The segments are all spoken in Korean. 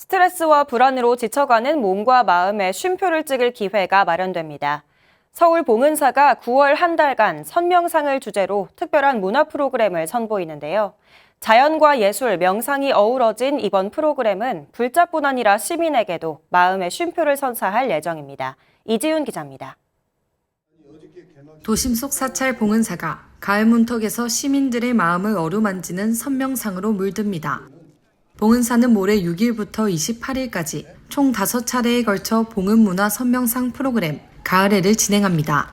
스트레스와 불안으로 지쳐가는 몸과 마음의 쉼표를 찍을 기회가 마련됩니다. 서울 봉은사가 9월 한 달간 선명상을 주제로 특별한 문화 프로그램을 선보이는데요. 자연과 예술, 명상이 어우러진 이번 프로그램은 불자뿐 아니라 시민에게도 마음의 쉼표를 선사할 예정입니다. 이지훈 기자입니다. 도심 속 사찰 봉은사가 가을 문턱에서 시민들의 마음을 어루만지는 선명상으로 물듭니다. 봉은사는 모레 6일부터 28일까지 총 5차례에 걸쳐 봉은문화 선명상 프로그램 가을해를 진행합니다.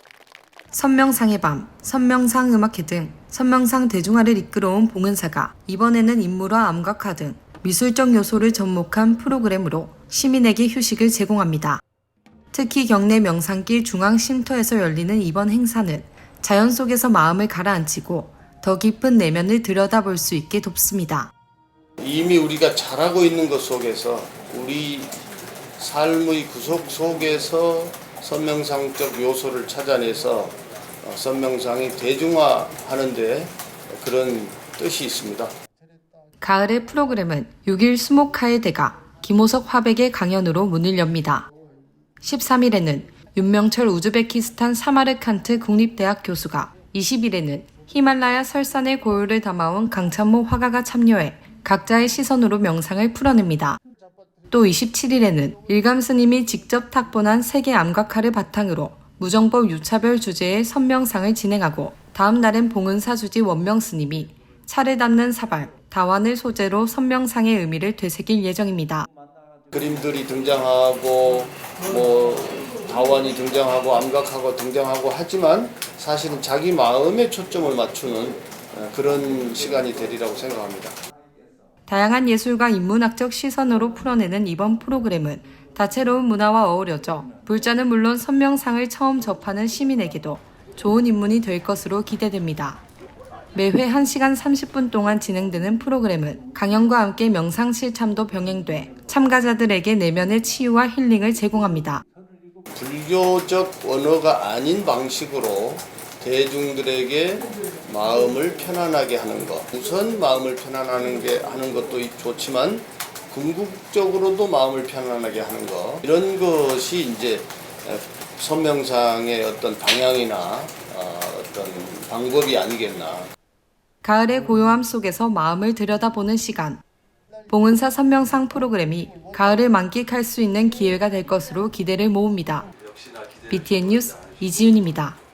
선명상의 밤, 선명상 음악회 등 선명상 대중화를 이끌어온 봉은사가 이번에는 인물화 암각화 등 미술적 요소를 접목한 프로그램으로 시민에게 휴식을 제공합니다. 특히 경내 명산길 중앙 쉼터에서 열리는 이번 행사는 자연 속에서 마음을 가라앉히고 더 깊은 내면을 들여다볼 수 있게 돕습니다. 이미 우리가 잘하고 있는 것 속에서 우리 삶의 구석 속에서 선명상적 요소를 찾아내서 어, 선명상이 대중화하는데 그런 뜻이 있습니다. 가을의 프로그램은 6일 수목하의 대가 김호석 화백의 강연으로 문을 엽니다. 13일에는 윤명철 우즈베키스탄 사마르칸트 국립대학 교수가 20일에는 히말라야 설산의 고요를 담아온 강찬모 화가가 참여해 각자의 시선으로 명상을 풀어냅니다. 또 27일에는 일감 스님이 직접 탁본한 세계 암각화를 바탕으로 무정법 유차별 주제의 선명상을 진행하고 다음 날엔 봉은 사 주지 원명 스님이 차를 담는 사발, 다완을 소재로 선명상의 의미를 되새길 예정입니다. 그림들이 등장하고 뭐 다원이 등장하고 암각하고 등장하고 하지만 사실은 자기 마음에 초점을 맞추는 어, 그런 시간이 되리라고 생각합니다. 다양한 예술과 인문학적 시선으로 풀어내는 이번 프로그램은 다채로운 문화와 어우러져 불자는 물론 선명상을 처음 접하는 시민에게도 좋은 입문이 될 것으로 기대됩니다. 매회 1시간 30분 동안 진행되는 프로그램은 강연과 함께 명상 실참도 병행돼 참가자들에게 내면의 치유와 힐링을 제공합니다. 불교적 언어가 아닌 방식으로 대중들에게 마음을 편안하게 하는 것. 우선 마음을 편안하는 게 하는 것도 좋지만 궁극적으로도 마음을 편안하게 하는 것. 이런 것이 이제 선명상의 어떤 방향이나 어, 어떤 방법이 아니겠나. 가을의 고요함 속에서 마음을 들여다보는 시간. 봉은사 선명상 프로그램이 가을을 만끽할 수 있는 기회가 될 것으로 기대를 모읍니다. BTN 뉴스 이지윤입니다.